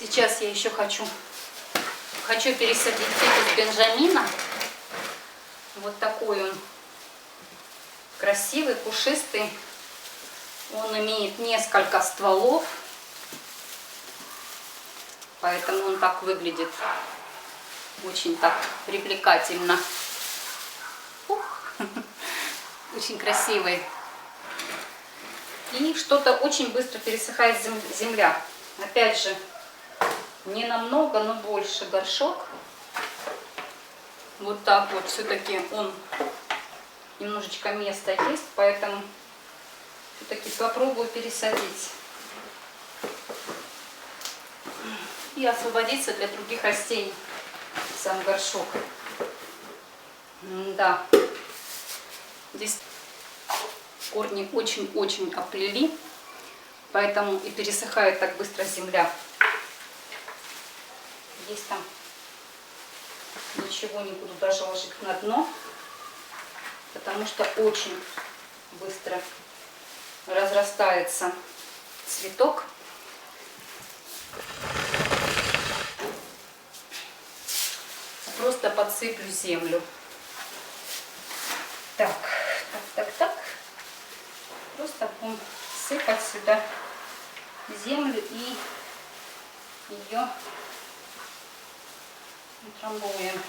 Сейчас я еще хочу, хочу пересадить фикус Бенджамина. Вот такой он красивый, пушистый. Он имеет несколько стволов, поэтому он так выглядит очень так привлекательно. Ух, очень красивый. И что-то очень быстро пересыхает зем- земля. Опять же, не намного, но больше горшок. Вот так вот все-таки он немножечко места есть, поэтому все-таки попробую пересадить. И освободиться для других растений сам горшок. Да. Здесь корни очень-очень оплели, поэтому и пересыхает так быстро земля. Здесь там ничего не буду даже ложить на дно, потому что очень быстро разрастается цветок. Просто подсыплю землю. Так, так, так, так. Просто будем сыпать сюда землю и ее утрамбуем,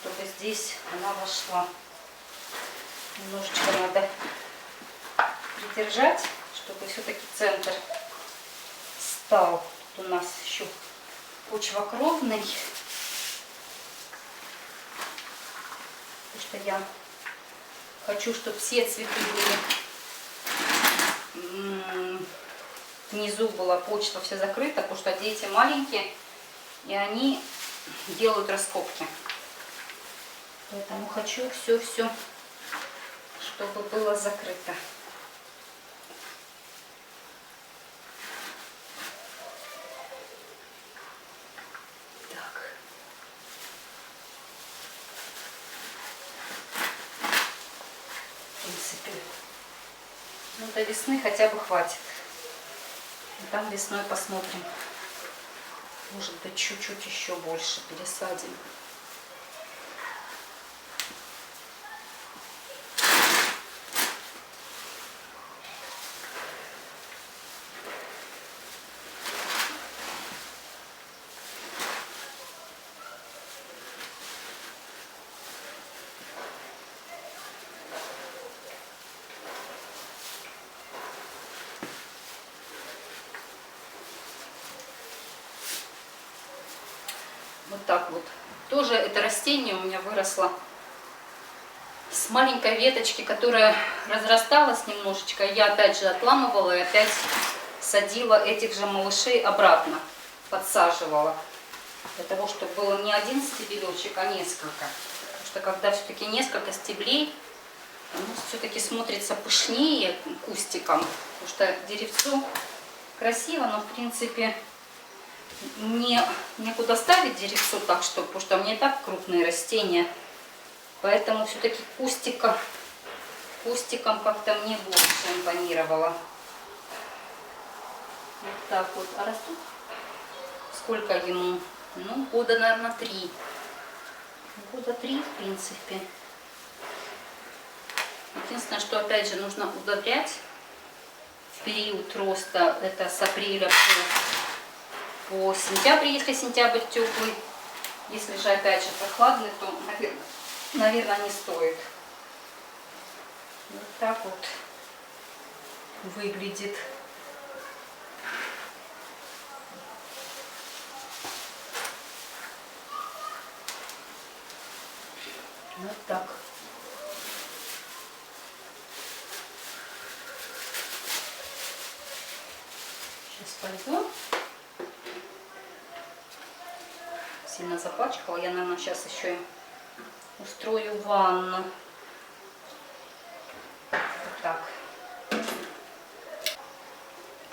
чтобы здесь она вошла. Немножечко надо придержать, чтобы все-таки центр стал. Тут у нас еще почвокровный. Потому что я хочу, чтобы все цветы были внизу была почва вся закрыта, потому что дети маленькие, и они делают раскопки. Поэтому хочу все-все, чтобы было закрыто. Ну, до весны хотя бы хватит. И там весной посмотрим. Может быть, чуть-чуть еще больше пересадим. Вот так вот. Тоже это растение у меня выросло с маленькой веточки, которая разрасталась немножечко. Я опять же отламывала и опять садила этих же малышей обратно, подсаживала. Для того, чтобы было не один стебелечек, а несколько. Потому что когда все-таки несколько стеблей, оно все-таки смотрится пышнее кустиком. Потому что деревцо красиво, но в принципе не, некуда ставить деревцо так, что, потому что меня и так крупные растения. Поэтому все-таки кустика, кустиком как-то мне больше импонировало. Вот так вот. А растут сколько ему? Ну, года, наверное, три. Года три, в принципе. Единственное, что опять же нужно удобрять в период роста, это с апреля по по сентябрь, если сентябрь теплый. Если же опять же прохладный, то, наверное, наверное не стоит. Вот так вот выглядит. Вот так. Сейчас пойду. Сильно запачкала. Я, наверное, сейчас еще устрою ванну. Так.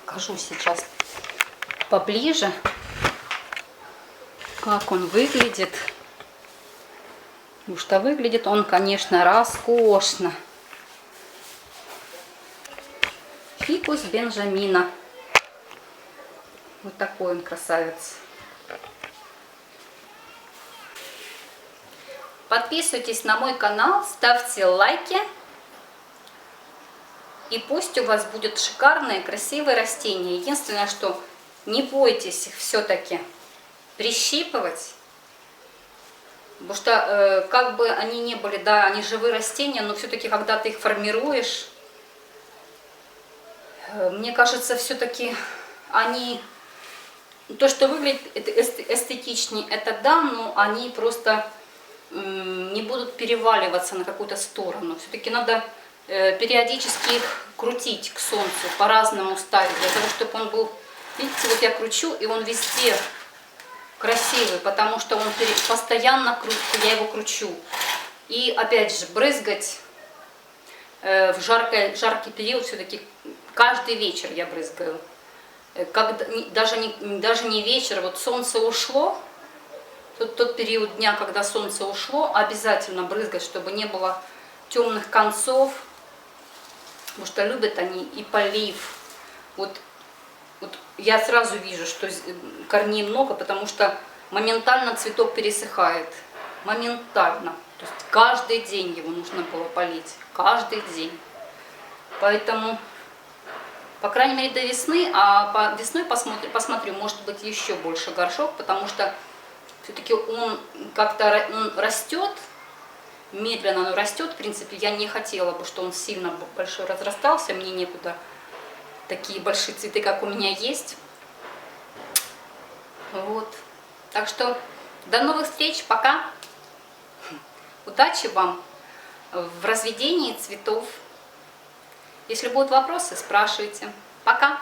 Покажу сейчас поближе, как он выглядит. Потому что выглядит он, конечно, роскошно. Фикус Бенджамина. Вот такой он красавец. Подписывайтесь на мой канал, ставьте лайки. И пусть у вас будет шикарные, красивые растения. Единственное, что не бойтесь их все-таки прищипывать. Потому что э, как бы они не были, да, они живые растения, но все-таки когда ты их формируешь, э, мне кажется, все-таки они, то, что выглядит эстетичнее, это да, но они просто не будут переваливаться на какую-то сторону. Все-таки надо э, периодически их крутить к солнцу, по-разному ставить, для того, чтобы он был, видите, вот я кручу, и он везде красивый, потому что он постоянно кру- я его кручу. И опять же, брызгать э, в жаркое, жаркий период все-таки каждый вечер я брызгаю. Э, Когда, даже, не, даже не вечер, вот солнце ушло, тот, тот период дня, когда солнце ушло, обязательно брызгать, чтобы не было темных концов, потому что любят они и полив. Вот, вот я сразу вижу, что корней много, потому что моментально цветок пересыхает. Моментально. То есть каждый день его нужно было полить. Каждый день. Поэтому, по крайней мере, до весны, а по весной посмотрю, посмотрю, может быть, еще больше горшок, потому что все-таки он как-то он растет, медленно он растет. В принципе, я не хотела бы, что он сильно большой разрастался, мне некуда такие большие цветы, как у меня есть. Вот. Так что до новых встреч, пока. Удачи вам в разведении цветов. Если будут вопросы, спрашивайте. Пока.